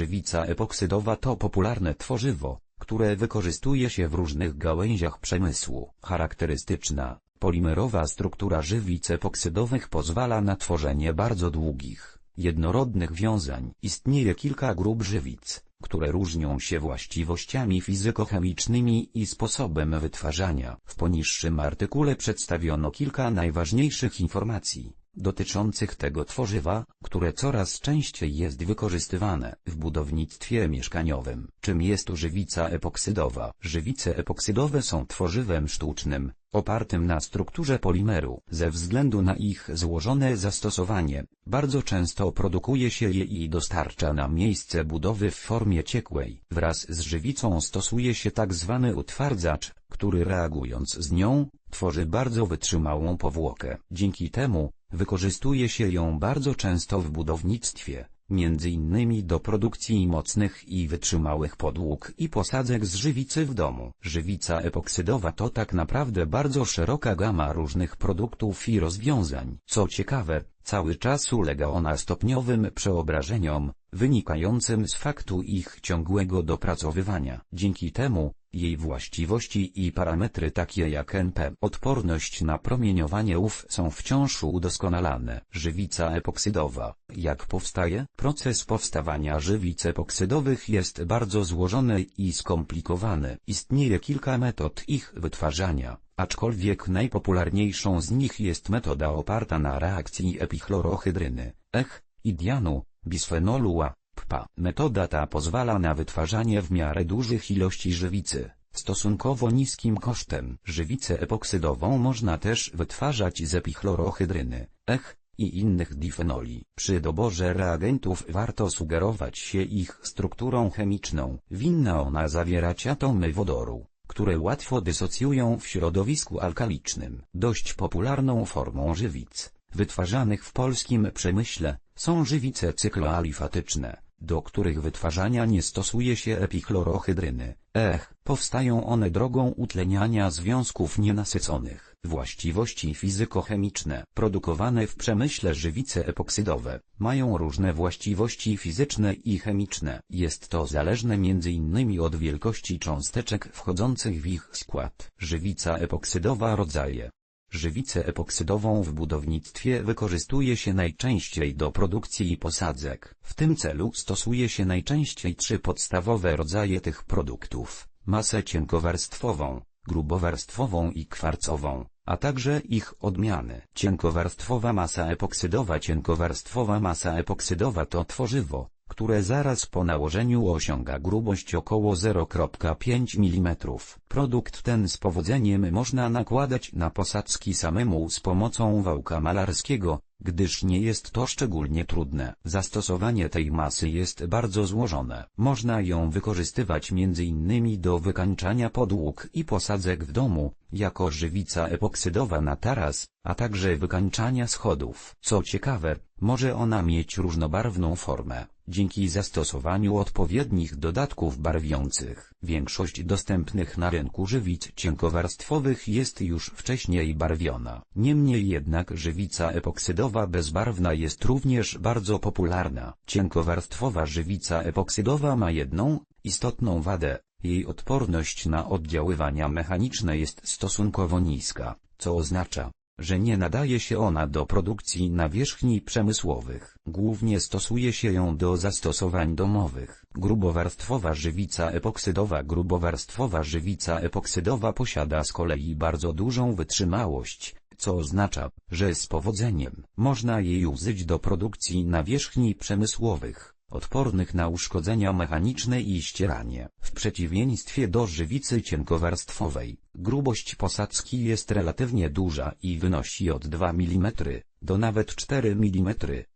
Żywica epoksydowa to popularne tworzywo, które wykorzystuje się w różnych gałęziach przemysłu. Charakterystyczna, polimerowa struktura żywic epoksydowych pozwala na tworzenie bardzo długich, jednorodnych wiązań. Istnieje kilka grup żywic, które różnią się właściwościami fizykochemicznymi i sposobem wytwarzania. W poniższym artykule przedstawiono kilka najważniejszych informacji dotyczących tego tworzywa, które coraz częściej jest wykorzystywane w budownictwie mieszkaniowym. Czym jest żywica epoksydowa? Żywice epoksydowe są tworzywem sztucznym, opartym na strukturze polimeru. Ze względu na ich złożone zastosowanie, bardzo często produkuje się je i dostarcza na miejsce budowy w formie ciekłej. Wraz z żywicą stosuje się tak zwany utwardzacz, który reagując z nią, tworzy bardzo wytrzymałą powłokę. Dzięki temu, wykorzystuje się ją bardzo często w budownictwie, między innymi do produkcji mocnych i wytrzymałych podłóg i posadzek z żywicy w domu. Żywica epoksydowa to tak naprawdę bardzo szeroka gama różnych produktów i rozwiązań. Co ciekawe, cały czas ulega ona stopniowym przeobrażeniom, wynikającym z faktu ich ciągłego dopracowywania. Dzięki temu, jej właściwości i parametry takie jak NP, odporność na promieniowanie UV są wciąż udoskonalane. Żywica epoksydowa. Jak powstaje? Proces powstawania żywic epoksydowych jest bardzo złożony i skomplikowany. Istnieje kilka metod ich wytwarzania, aczkolwiek najpopularniejszą z nich jest metoda oparta na reakcji epichlorohydryny, ECH, i dianu, bisfenolu A. Metoda ta pozwala na wytwarzanie w miarę dużych ilości żywicy, stosunkowo niskim kosztem. Żywicę epoksydową można też wytwarzać z epichlorohydryny, ECH, i innych difenoli. Przy doborze reagentów warto sugerować się ich strukturą chemiczną. Winna ona zawierać atomy wodoru, które łatwo dysocjują w środowisku alkalicznym. Dość popularną formą żywic, wytwarzanych w polskim przemyśle, są żywice cykloalifatyczne do których wytwarzania nie stosuje się epichlorohydryny. Ech, powstają one drogą utleniania związków nienasyconych. Właściwości fizykochemiczne produkowane w przemyśle żywice epoksydowe mają różne właściwości fizyczne i chemiczne. Jest to zależne m.in. od wielkości cząsteczek wchodzących w ich skład. Żywica epoksydowa rodzaje Żywicę epoksydową w budownictwie wykorzystuje się najczęściej do produkcji posadzek. W tym celu stosuje się najczęściej trzy podstawowe rodzaje tych produktów. Masę cienkowarstwową, grubowarstwową i kwarcową, a także ich odmiany. Cienkowarstwowa masa epoksydowa Cienkowarstwowa masa epoksydowa to tworzywo, które zaraz po nałożeniu osiąga grubość około 0,5 mm. Produkt ten z powodzeniem można nakładać na posadzki samemu z pomocą wałka malarskiego, gdyż nie jest to szczególnie trudne. Zastosowanie tej masy jest bardzo złożone. Można ją wykorzystywać m.in. do wykańczania podłóg i posadzek w domu, jako żywica epoksydowa na taras, a także wykańczania schodów. Co ciekawe, może ona mieć różnobarwną formę, dzięki zastosowaniu odpowiednich dodatków barwiących. Większość dostępnych na rynku żywic cienkowarstwowych jest już wcześniej barwiona. Niemniej jednak żywica epoksydowa bezbarwna jest również bardzo popularna. Cienkowarstwowa żywica epoksydowa ma jedną, istotną wadę. Jej odporność na oddziaływania mechaniczne jest stosunkowo niska, co oznacza, że nie nadaje się ona do produkcji nawierzchni przemysłowych. Głównie stosuje się ją do zastosowań domowych. Grubowarstwowa żywica epoksydowa Grubowarstwowa żywica epoksydowa posiada z kolei bardzo dużą wytrzymałość, co oznacza, że z powodzeniem można jej użyć do produkcji nawierzchni przemysłowych odpornych na uszkodzenia mechaniczne i ścieranie. W przeciwieństwie do żywicy cienkowarstwowej, grubość posadzki jest relatywnie duża i wynosi od 2 mm do nawet 4 mm.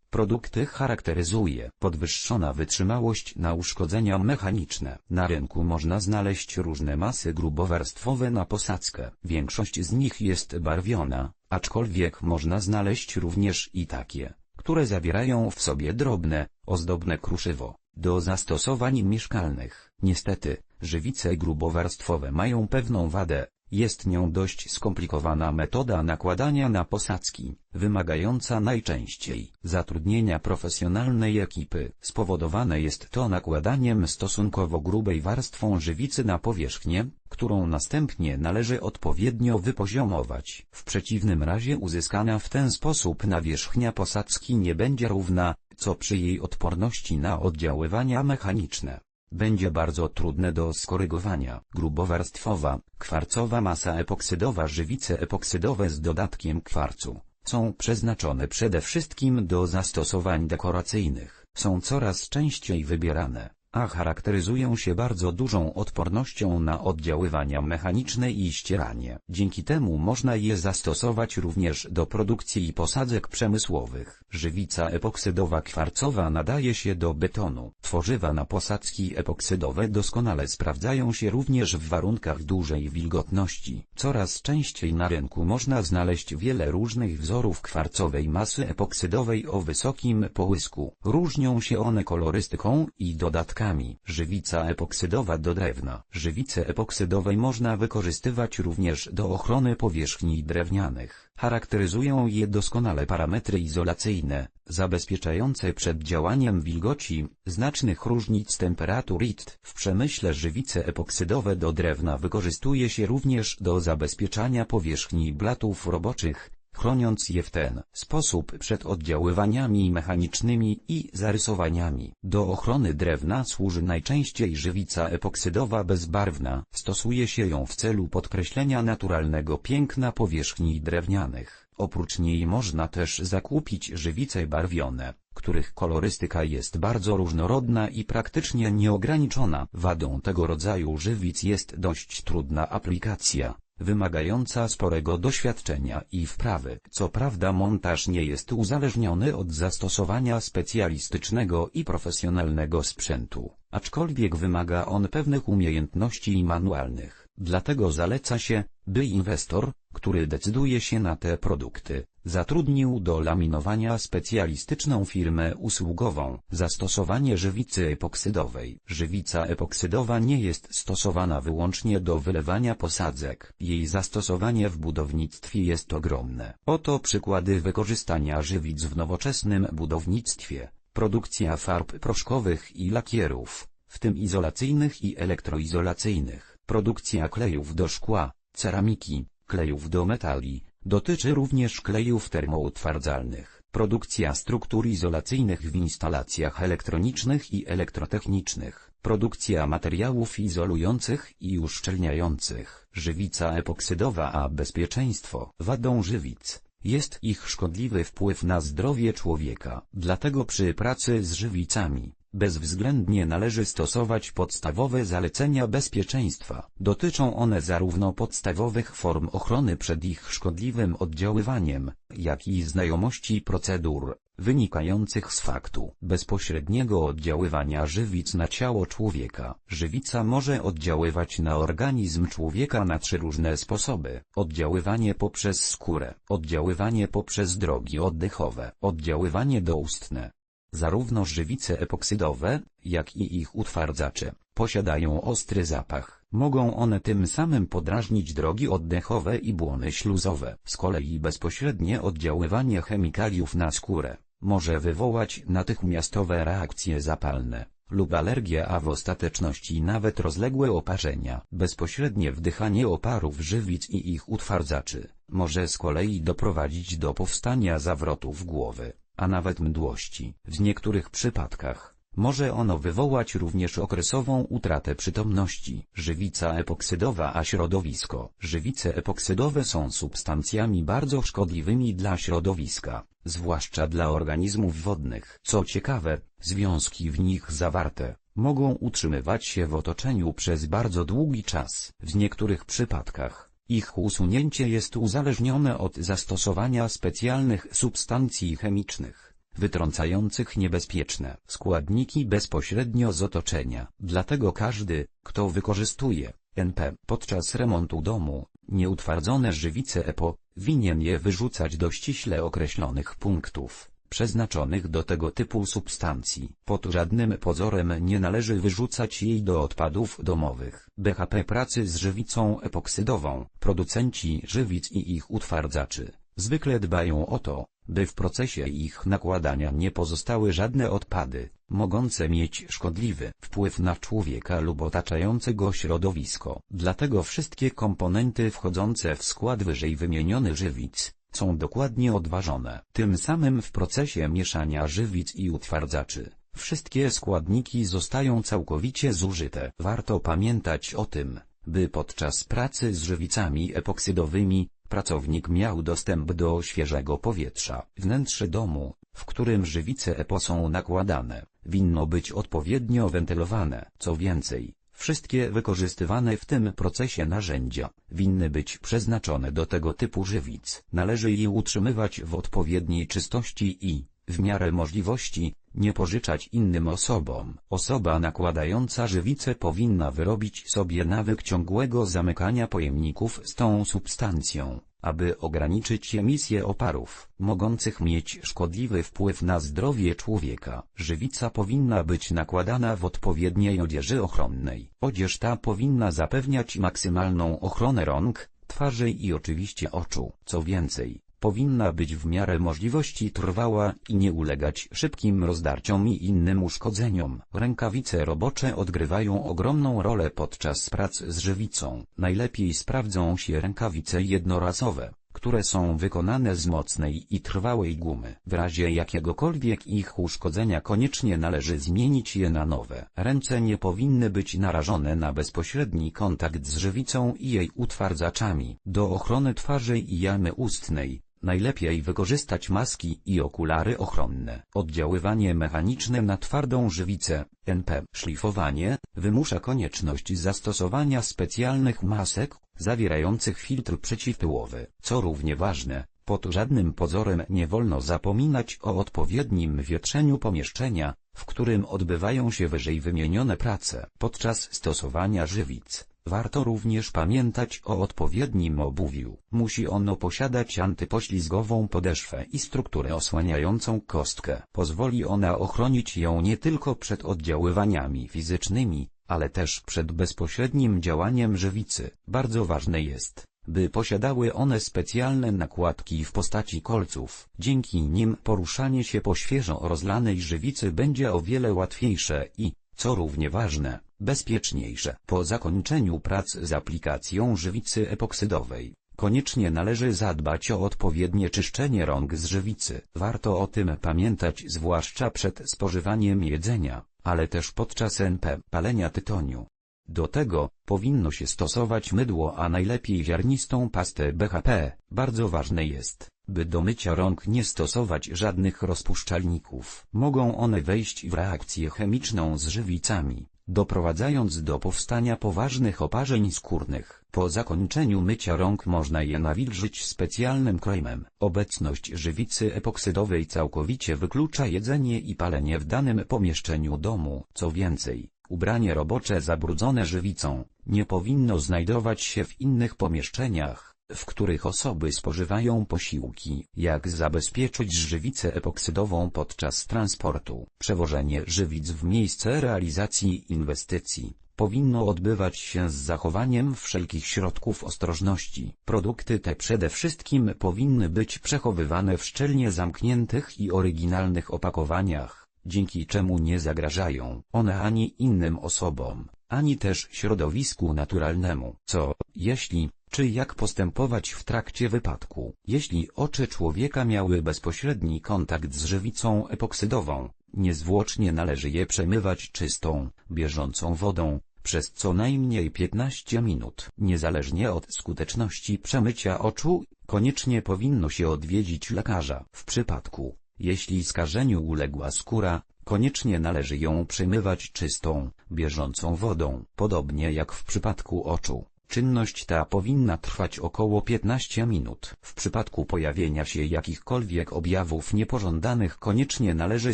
Produkty charakteryzuje podwyższona wytrzymałość na uszkodzenia mechaniczne. Na rynku można znaleźć różne masy grubowarstwowe na posadzkę. Większość z nich jest barwiona, aczkolwiek można znaleźć również i takie, które zawierają w sobie drobne, ozdobne kruszywo. Do zastosowań mieszkalnych, niestety, żywice grubowarstwowe mają pewną wadę, Jest nią dość skomplikowana metoda nakładania na posadzki, wymagająca najczęściej zatrudnienia profesjonalnej ekipy. Spowodowane jest to nakładaniem stosunkowo grubej warstwą żywicy na powierzchnię, którą następnie należy odpowiednio wypoziomować. W przeciwnym razie uzyskana w ten sposób nawierzchnia posadzki nie będzie równa, co przy jej odporności na oddziaływania mechaniczne będzie bardzo trudne do skorygowania. Grubowarstwowa, kwarcowa masa epoksydowa żywice epoksydowe z dodatkiem kwarcu są przeznaczone przede wszystkim do zastosowań dekoracyjnych. Są coraz częściej wybierane a charakteryzują się bardzo dużą odpornością na oddziaływania mechaniczne i ścieranie. Dzięki temu można je zastosować również do produkcji posadzek przemysłowych. Żywica epoksydowa kwarcowa nadaje się do betonu. Tworzywa na posadzki epoksydowe doskonale sprawdzają się również w warunkach dużej wilgotności. Coraz częściej na rynku można znaleźć wiele różnych wzorów kwarcowej masy epoksydowej o wysokim połysku. Różnią się one kolorystyką i dodatkami Żywica epoksydowa do drewna. Żywice epoksydowej można wykorzystywać również do ochrony powierzchni drewnianych. Charakteryzują je doskonale parametry izolacyjne, zabezpieczające przed działaniem wilgoci, znacznych różnic temperatur IT. W przemyśle żywice epoksydowe do drewna wykorzystuje się również do zabezpieczania powierzchni blatów roboczych, chroniąc je w ten sposób przed oddziaływaniami mechanicznymi i zarysowaniami. Do ochrony drewna służy najczęściej żywica epoksydowa bezbarwna. Stosuje się ją w celu podkreślenia naturalnego piękna powierzchni drewnianych. Oprócz niej można też zakupić żywice barwione, których kolorystyka jest bardzo różnorodna i praktycznie nieograniczona. Wadą tego rodzaju żywic jest dość trudna aplikacja wymagająca sporego doświadczenia i wprawy. Co prawda montaż nie jest uzależniony od zastosowania specjalistycznego i profesjonalnego sprzętu, aczkolwiek wymaga on pewnych umiejętności manualnych. Dlatego zaleca się, by inwestor, który decyduje się na te produkty, zatrudnił do laminowania specjalistyczną firmę usługową. Zastosowanie żywicy epoksydowej. Żywica epoksydowa nie jest stosowana wyłącznie do wylewania posadzek. Jej zastosowanie w budownictwie jest ogromne. Oto przykłady wykorzystania żywic w nowoczesnym budownictwie. Produkcja farb proszkowych i lakierów, w tym izolacyjnych i elektroizolacyjnych. Produkcja klejów do szkła, ceramiki, klejów do metali, dotyczy również klejów termoutwardzalnych. Produkcja struktur izolacyjnych w instalacjach elektronicznych i elektrotechnicznych. Produkcja materiałów izolujących i uszczelniających. Żywica epoksydowa a bezpieczeństwo. Wadą żywic jest ich szkodliwy wpływ na zdrowie człowieka. Dlatego przy pracy z żywicami, Bezwzględnie należy stosować podstawowe zalecenia bezpieczeństwa. Dotyczą one zarówno podstawowych form ochrony przed ich szkodliwym oddziaływaniem, jak i znajomości procedur, wynikających z faktu bezpośredniego oddziaływania żywic na ciało człowieka. Żywica może oddziaływać na organizm człowieka na trzy różne sposoby. Oddziaływanie poprzez skórę, oddziaływanie poprzez drogi oddechowe, oddziaływanie doustne. Zarówno żywice epoksydowe, jak i ich utwardzacze, posiadają ostry zapach. Mogą one tym samym podrażnić drogi oddechowe i błony śluzowe. Z kolei bezpośrednie oddziaływanie chemikaliów na skórę może wywołać natychmiastowe reakcje zapalne lub alergię a w ostateczności nawet rozległe oparzenia. Bezpośrednie wdychanie oparów żywic i ich utwardzaczy może z kolei doprowadzić do powstania zawrotów głowy a nawet mdłości. W niektórych przypadkach może ono wywołać również okresową utratę przytomności. Żywica epoksydowa a środowisko. Żywice epoksydowe są substancjami bardzo szkodliwymi dla środowiska, zwłaszcza dla organizmów wodnych. Co ciekawe, związki w nich zawarte mogą utrzymywać się w otoczeniu przez bardzo długi czas. W niektórych przypadkach ich usunięcie jest uzależnione od zastosowania specjalnych substancji chemicznych, wytrącających niebezpieczne składniki bezpośrednio z otoczenia. Dlatego każdy, kto wykorzystuje NP podczas remontu domu, nieutwardzone żywice EPO, winien je wyrzucać do ściśle określonych punktów. Przeznaczonych do tego typu substancji. Pod żadnym pozorem nie należy wyrzucać jej do odpadów domowych. BHP pracy z żywicą epoksydową, producenci żywic i ich utwardzaczy, zwykle dbają o to, by w procesie ich nakładania nie pozostały żadne odpady, mogące mieć szkodliwy wpływ na człowieka lub otaczające go środowisko. Dlatego wszystkie komponenty wchodzące w skład wyżej wymienionych żywic, są dokładnie odważone. Tym samym w procesie mieszania żywic i utwardzaczy, wszystkie składniki zostają całkowicie zużyte. Warto pamiętać o tym, by podczas pracy z żywicami epoksydowymi, pracownik miał dostęp do świeżego powietrza. Wnętrze domu, w którym żywice EPO są nakładane, winno być odpowiednio wentylowane. Co więcej, wszystkie wykorzystywane w tym procesie narzędzia, winny być przeznaczone do tego typu żywic. Należy je utrzymywać w odpowiedniej czystości i, w miarę możliwości, nie pożyczać innym osobom. Osoba nakładająca żywicę powinna wyrobić sobie nawyk ciągłego zamykania pojemników z tą substancją, aby ograniczyć emisję oparów, mogących mieć szkodliwy wpływ na zdrowie człowieka. Żywica powinna być nakładana w odpowiedniej odzieży ochronnej. Odzież ta powinna zapewniać maksymalną ochronę rąk, twarzy i oczywiście oczu. Co więcej, powinna być w miarę możliwości trwała i nie ulegać szybkim rozdarciom i innym uszkodzeniom. Rękawice robocze odgrywają ogromną rolę podczas prac z żywicą. Najlepiej sprawdzą się rękawice jednorazowe które są wykonane z mocnej i trwałej gumy. W razie jakiegokolwiek ich uszkodzenia koniecznie należy zmienić je na nowe. Ręce nie powinny być narażone na bezpośredni kontakt z żywicą i jej utwardzaczami. Do ochrony twarzy i jamy ustnej, Najlepiej wykorzystać maski i okulary ochronne. Oddziaływanie mechaniczne na twardą żywicę, NP. Szlifowanie, wymusza konieczność zastosowania specjalnych masek, zawierających filtr przeciwpyłowy. Co równie ważne, pod żadnym pozorem nie wolno zapominać o odpowiednim wietrzeniu pomieszczenia, w którym odbywają się wyżej wymienione prace. Podczas stosowania żywic, Warto również pamiętać o odpowiednim obuwiu. Musi ono posiadać antypoślizgową podeszwę i strukturę osłaniającą kostkę. Pozwoli ona ochronić ją nie tylko przed oddziaływaniami fizycznymi, ale też przed bezpośrednim działaniem żywicy. Bardzo ważne jest, by posiadały one specjalne nakładki w postaci kolców. Dzięki nim poruszanie się po świeżo rozlanej żywicy będzie o wiele łatwiejsze i, co równie ważne, bezpieczniejsze. Po zakończeniu prac z aplikacją żywicy epoksydowej, koniecznie należy zadbać o odpowiednie czyszczenie rąk z żywicy. Warto o tym pamiętać zwłaszcza przed spożywaniem jedzenia, ale też podczas NP palenia tytoniu. Do tego, powinno się stosować mydło a najlepiej ziarnistą pastę BHP. Bardzo ważne jest, by do mycia rąk nie stosować żadnych rozpuszczalników. Mogą one wejść w reakcję chemiczną z żywicami, doprowadzając do powstania poważnych oparzeń skórnych. Po zakończeniu mycia rąk można je nawilżyć specjalnym kremem. Obecność żywicy epoksydowej całkowicie wyklucza jedzenie i palenie w danym pomieszczeniu domu. Co więcej, ubranie robocze zabrudzone żywicą, nie powinno znajdować się w innych pomieszczeniach, w których osoby spożywają posiłki. Jak zabezpieczyć żywicę epoksydową podczas transportu? Przewożenie żywic w miejsce realizacji inwestycji powinno odbywać się z zachowaniem wszelkich środków ostrożności. Produkty te przede wszystkim powinny być przechowywane w szczelnie zamkniętych i oryginalnych opakowaniach, dzięki czemu nie zagrażają one ani innym osobom, ani też środowisku naturalnemu. Co, jeśli, czy jak postępować w trakcie wypadku? Jeśli oczy człowieka miały bezpośredni kontakt z żywicą epoksydową, niezwłocznie należy je przemywać czystą, bieżącą wodą, przez co najmniej 15 minut. Niezależnie od skuteczności przemycia oczu, koniecznie powinno się odwiedzić lekarza. W przypadku, jeśli skażeniu uległa skóra, koniecznie należy ją przemywać czystą, bieżącą wodą. Podobnie jak w przypadku oczu, czynność ta powinna trwać około 15 minut. W przypadku pojawienia się jakichkolwiek objawów niepożądanych koniecznie należy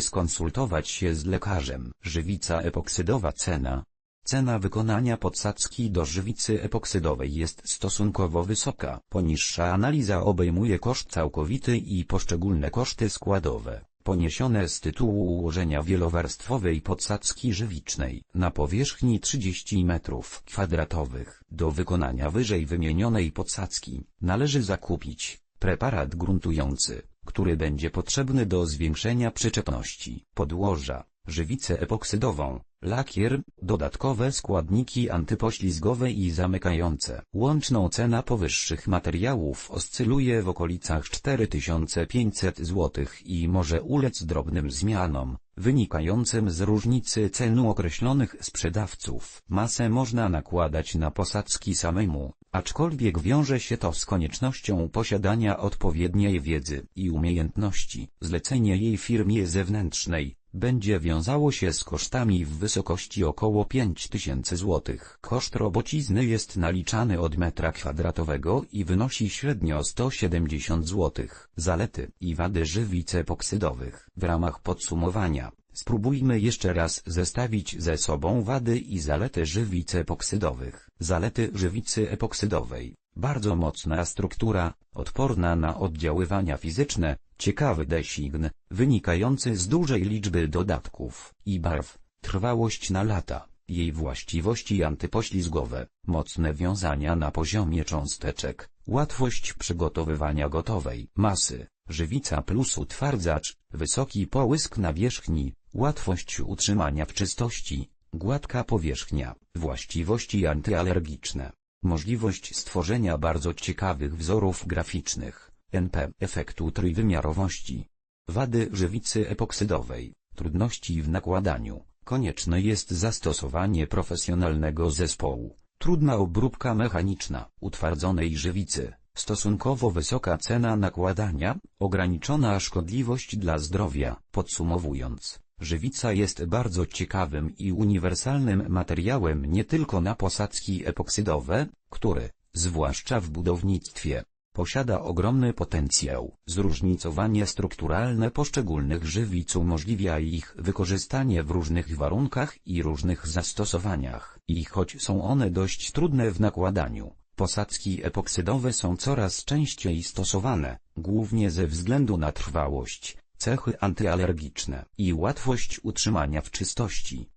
skonsultować się z lekarzem. Żywica epoksydowa cena, Cena wykonania podsadzki do żywicy epoksydowej jest stosunkowo wysoka. Poniższa analiza obejmuje koszt całkowity i poszczególne koszty składowe. poniesione z tytułu ułożenia wielowarstwowej podsadzki żywicznej na powierzchni 30 m2. Do wykonania wyżej wymienionej podsadzki należy zakupić preparat gruntujący, który będzie potrzebny do zwiększenia przyczepności podłoża, żywicę epoksydową, lakier, dodatkowe składniki antypoślizgowe i zamykające. Łączną cena powyższych materiałów oscyluje w okolicach 4500 zł i może ulec drobnym zmianom, wynikającym z różnicy cenu określonych sprzedawców. Masę można nakładać na posadzki samemu, aczkolwiek wiąże się to z koniecznością posiadania odpowiedniej wiedzy i umiejętności. Zlecenie jej firmie zewnętrznej, będzie wiązało się z kosztami w wysokości około 5000 zł. Koszt robocizny jest naliczany od metra kwadratowego i wynosi średnio 170 zł. Zalety i wady żywic epoksydowych. W ramach podsumowania, spróbujmy jeszcze raz zestawić ze sobą wady i zalety żywic epoksydowych. Zalety żywicy epoksydowej. Bardzo mocna struktura, odporna na oddziaływania fizyczne, ciekawy design, wynikający z dużej liczby dodatków i barw, trwałość na lata, jej właściwości antypoślizgowe, mocne wiązania na poziomie cząsteczek, łatwość przygotowywania gotowej masy, żywica plus utwardzacz, wysoki połysk nawierzchni, łatwość utrzymania w czystości, gładka powierzchnia, właściwości antyalergiczne. Możliwość stworzenia bardzo ciekawych wzorów graficznych, NP efektu trójwymiarowości. Wady żywicy epoksydowej, trudności w nakładaniu, konieczne jest zastosowanie profesjonalnego zespołu, trudna obróbka mechaniczna utwardzonej żywicy, stosunkowo wysoka cena nakładania, ograniczona szkodliwość dla zdrowia. Podsumowując, żywica jest bardzo ciekawym i uniwersalnym materiałem nie tylko na posadzki epoksydowe, który, zwłaszcza w budownictwie, Posiada ogromny potencjał. Zróżnicowanie strukturalne poszczególnych żywic umożliwia ich wykorzystanie w różnych warunkach i różnych zastosowaniach. I choć są one dość trudne w nakładaniu, posadzki epoksydowe są coraz częściej stosowane, głównie ze względu na trwałość, cechy antyalergiczne i łatwość utrzymania w czystości.